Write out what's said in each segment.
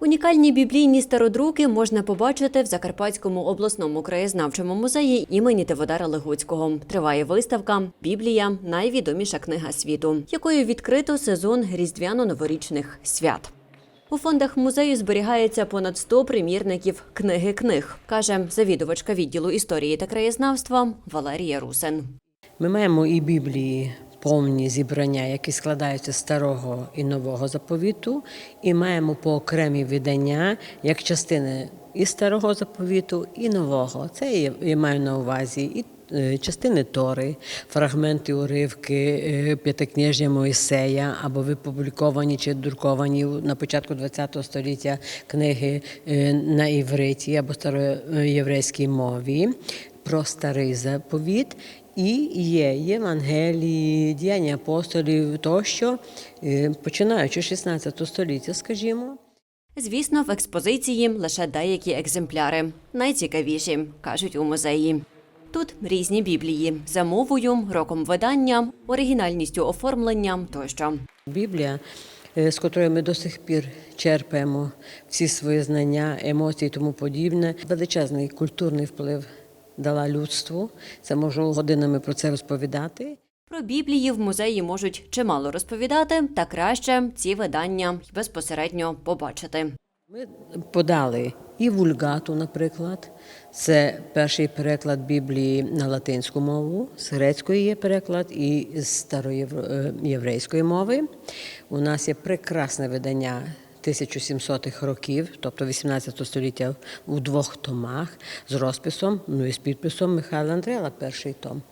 Унікальні біблійні стародруки можна побачити в Закарпатському обласному краєзнавчому музеї імені Тиводара Легуцького. Триває виставка Біблія найвідоміша книга світу, якою відкрито сезон різдвяно-новорічних свят. У фондах музею зберігається понад 100 примірників книги книг, каже завідувачка відділу історії та краєзнавства Валерія Русин. Ми маємо і Біблії повні зібрання, які складаються з старого і нового заповіту, і маємо по окремі видання як частини і старого заповіту, і нового. Це я, маю на увазі і е, частини Тори, фрагменти уривки е, Моїсея або випубліковані чи друковані на початку ХХ століття книги е, на івриті або староєврейській мові про старий заповіт. І є Євангелії, діяння апостолів тощо, е, починаючи з 16 століття, скажімо. Звісно, в експозиції лише деякі екземпляри, найцікавіші, кажуть у музеї. Тут різні біблії за мовою, роком видання, оригінальністю оформлення тощо. Біблія, е, з котрої ми до сих пір черпаємо всі свої знання, емоції і тому подібне, величезний культурний вплив дала людству. Це можу годинами про це розповідати. Про біблії в музеї можуть чимало розповідати, та краще ці видання безпосередньо побачити. Ми подали і вульгату, наприклад. Це перший переклад Біблії на латинську мову, з грецької є переклад і з староєврейської мови. У нас є прекрасне видання 1700-х років, тобто 18 століття у двох томах з розписом, ну і з підписом Михайла Андрела, перший том,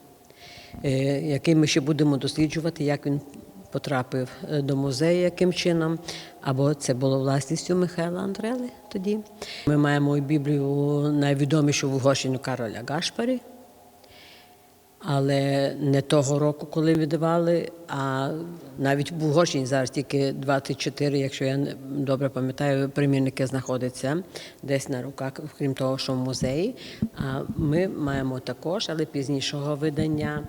е, який ми ще будемо досліджувати, як він потрапив е, до музею, яким чином, або це було власністю Михайла Андрели тоді. Ми маємо Біблію найвідомішу в Угорщині Кароля Гашпарі, але не того року, коли видавали, а навіть в Угорщині зараз тільки 24, якщо я добре пам'ятаю, примірники знаходяться десь на руках, крім того, що в музеї. А ми маємо також, але пізнішого видання.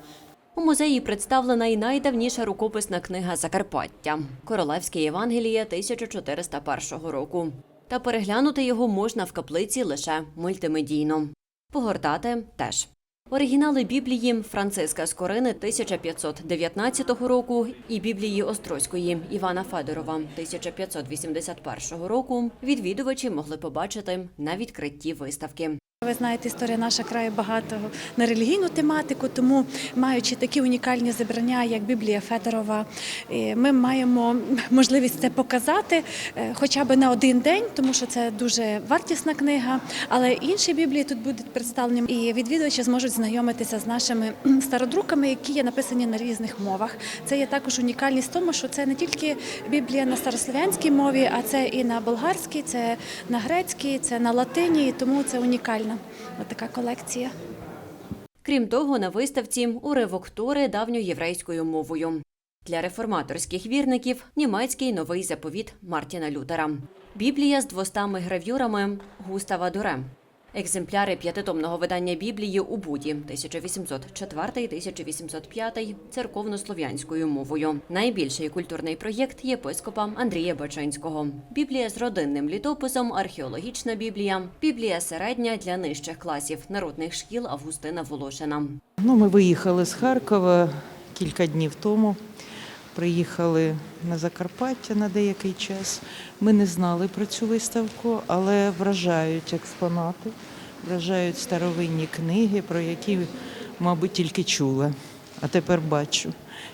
У музеї представлена і найдавніша рукописна книга Закарпаття Королевське Євангеліє 1401 року. Та переглянути його можна в каплиці лише мультимедійно. Погортати теж. Оригінали Біблії Франциска Скорини 1519 року і Біблії Острозької Івана Федорова 1581 року відвідувачі могли побачити на відкритті виставки. Ви знаєте, історія наша краю багато на релігійну тематику, тому маючи такі унікальні зібрання, як Біблія Федорова, е, ми маємо можливість це показати е, хоча б на один день, тому що це дуже вартісна книга. Але інші біблії тут будуть представлені, і відвідувачі зможуть знайомитися з нашими стародруками, які є написані на різних мовах. Це є також унікальність в тому, що це не тільки Біблія на старослов'янській мові, а це і на болгарській, це на грецькій, це на латині, тому це унікальна от така колекція. Крім того, на виставці уривок Тори давньоєврейською мовою. Для реформаторських вірників німецький новий заповіт Мартіна Лютера. Біблія з двостами гравюрами Густава Доре. Екземпляри п'ятитомного видання Біблії у Буді 1804-1805 церковнослов'янською мовою. Найбільший культурний проєкт єпископа Андрія Бачинського. Біблія з родинним літописом, археологічна біблія, біблія середня для нижчих класів народних шкіл Августина Волошина. Ну, ми виїхали з Харкова кілька днів тому. Приїхали на Закарпаття на деякий час. Ми не знали про цю виставку, але вражають експонати, вражають старовинні книги, про які, мабуть, тільки чула, а тепер бачу.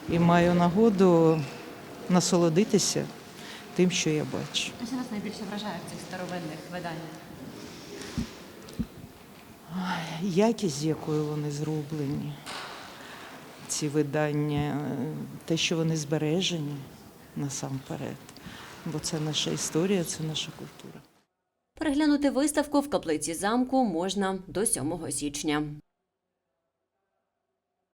І маю нагоду насолодитися тим, що я бачу. А що нас найбільше вражає в цих старовинних виданнях? Якість, з якою вони зроблені, ці видання, е, те, що вони збережені насамперед. Бо це наша історія, це наша культура. Переглянути виставку в каплиці замку можна до 7 січня.